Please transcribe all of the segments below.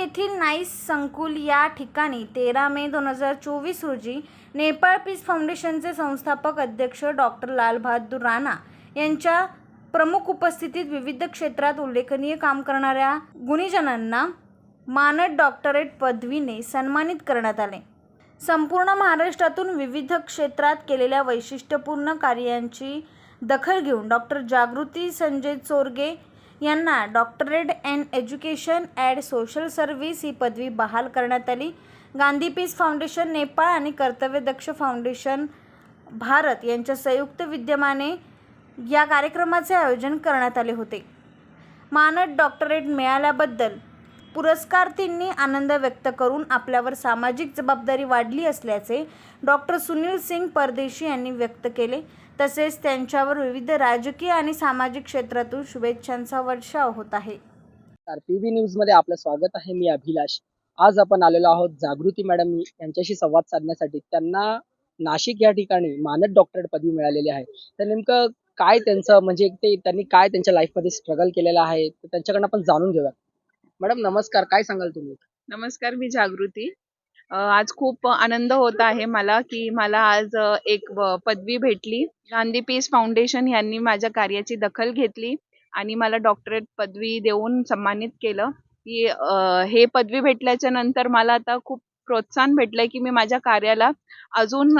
येथील नाईस संकुल या ठिकाणी तेरा मे दोन हजार चोवीस रोजी नेपाळ पीस फाउंडेशनचे संस्थापक अध्यक्ष डॉक्टर लालबहादूर राणा यांच्या प्रमुख उपस्थितीत विविध क्षेत्रात उल्लेखनीय काम करणाऱ्या गुणीजनांना मानद डॉक्टरेट पदवीने सन्मानित करण्यात आले. संपूर्ण महाराष्ट्रातून विविध क्षेत्रात केलेल्या वैशिष्ट्यपूर्ण कार्यांची दखल घेऊन डॉक्टर जागृती संजय चोरगे यांना doctorate and education and social service ही पदवी बहाल करण्यात आली. गांधी पीस फाउंडेशन नेपाळ आणि कर्तव्यदक्ष फाउंडेशन भारत यांच्या संयुक्त विद्यमाने या कार्यक्रमाचे आयोजन करण्यात आले होते. मानद डॉक्टरेट मिळाल्याबद्दल पुरस्कारार्थींनी आनंद व्यक्त करून आपल्यावर सामाजिक जबाबदारी वाढली असल्याचे डॉक्टर सुनील सिंग परदेशी यांनी व्यक्त केले. तसेच त्यांच्यावर विविध राजकीय आणि सामाजिक क्षेत्रातून शुभेच्छांचा वर्षाव होत आहे. पी बी न्यूजमध्ये आपलं स्वागत आहे. मी अभिलाष. आज आपण आलेलो आहोत जागृती मॅडम यांच्याशी संवाद साधण्यासाठी. त्यांना नाशिक या ठिकाणी मानद डॉक्टरेट पदवी मिळालेली आहे. तर नेमकं काय त्यांचं म्हणजे ते त्यांनी काय त्यांच्या लाईफमध्ये स्ट्रगल केलेलं आहे? त्यांच्याकडनं आपण जाणून घेऊया. मॅडम नमस्कार. काय सांगाल तुम्ही? नमस्कार मी जागृती. आज खूप आनंद होत आहे मला की मला आज एक पदवी भेटली. गांधी पीस फाउंडेशन यांनी माझ्या कार्याची दखल घेतली आणि मला डॉक्टरेट पदवी देऊन सन्मानित केलं. की हे पदवी भेटल्याच्या नंतर मला आता खूप प्रोत्साहन भेटलंय की मी माझ्या कार्याला अजून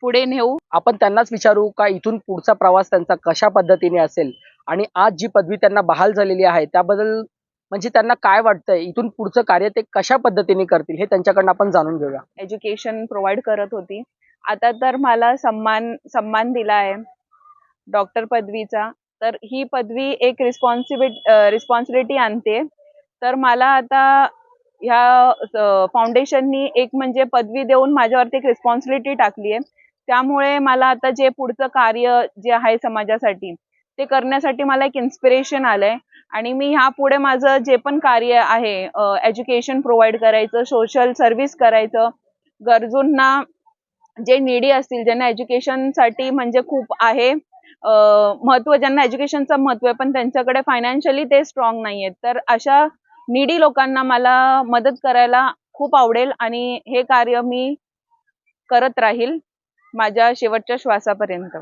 पुढे नेऊ. आपण त्यांनाच विचारू का इथून पुढचा प्रवास त्यांचा कशा पद्धतीने असेल? आणि आज जी पदवी त्यांना बहाल झालेली आहे त्याबद्दल म्हणजे त्यांना काय वाटतंय? इथून पुढचं कार्य ते कशा पद्धतीने करतील हे त्यांच्याकडनं आपण जाणून घेऊया. एज्युकेशन प्रोव्हाइड करत होती. आता तर मला सन्मान सन्मान दिला आहे. डॉक्टर पदवीचा. तर ही पदवी एक रिस्पॉन्सिबिलिटी रिस्पॉन्सिबिलिटी आणते. तर मला आता ह्या फाउंडेशननी एक म्हणजे पदवी देऊन माझ्यावरती एक रिस्पॉन्सिबिलिटी टाकली आहे. त्यामुळे मला आता जे पुढचं कार्य जे आहे समाजासाठी ते करण्यासाठी मला एक इन्स्पिरेशन आलंय. आणि मी ह्या पुढे माझं जे पण कार्य आहे एज्युकेशन प्रोव्हाइड करायचं सोशल सर्व्हिस करायचं गरजूंना जे निडी असतील ज्यांना एज्युकेशनसाठी म्हणजे खूप आहे महत्त्व महत्त्व ज्यांना एज्युकेशनचं महत्त्व आहे पण त्यांच्याकडे फायनान्शियली ते स्ट्रॉंग नाही आहेत तर अशा निडी लोकांना मला मदत करायला खूप आवडेल आणि हे कार्य मी करत राहील माझ्या शेवटच्या श्वासापर्यंत.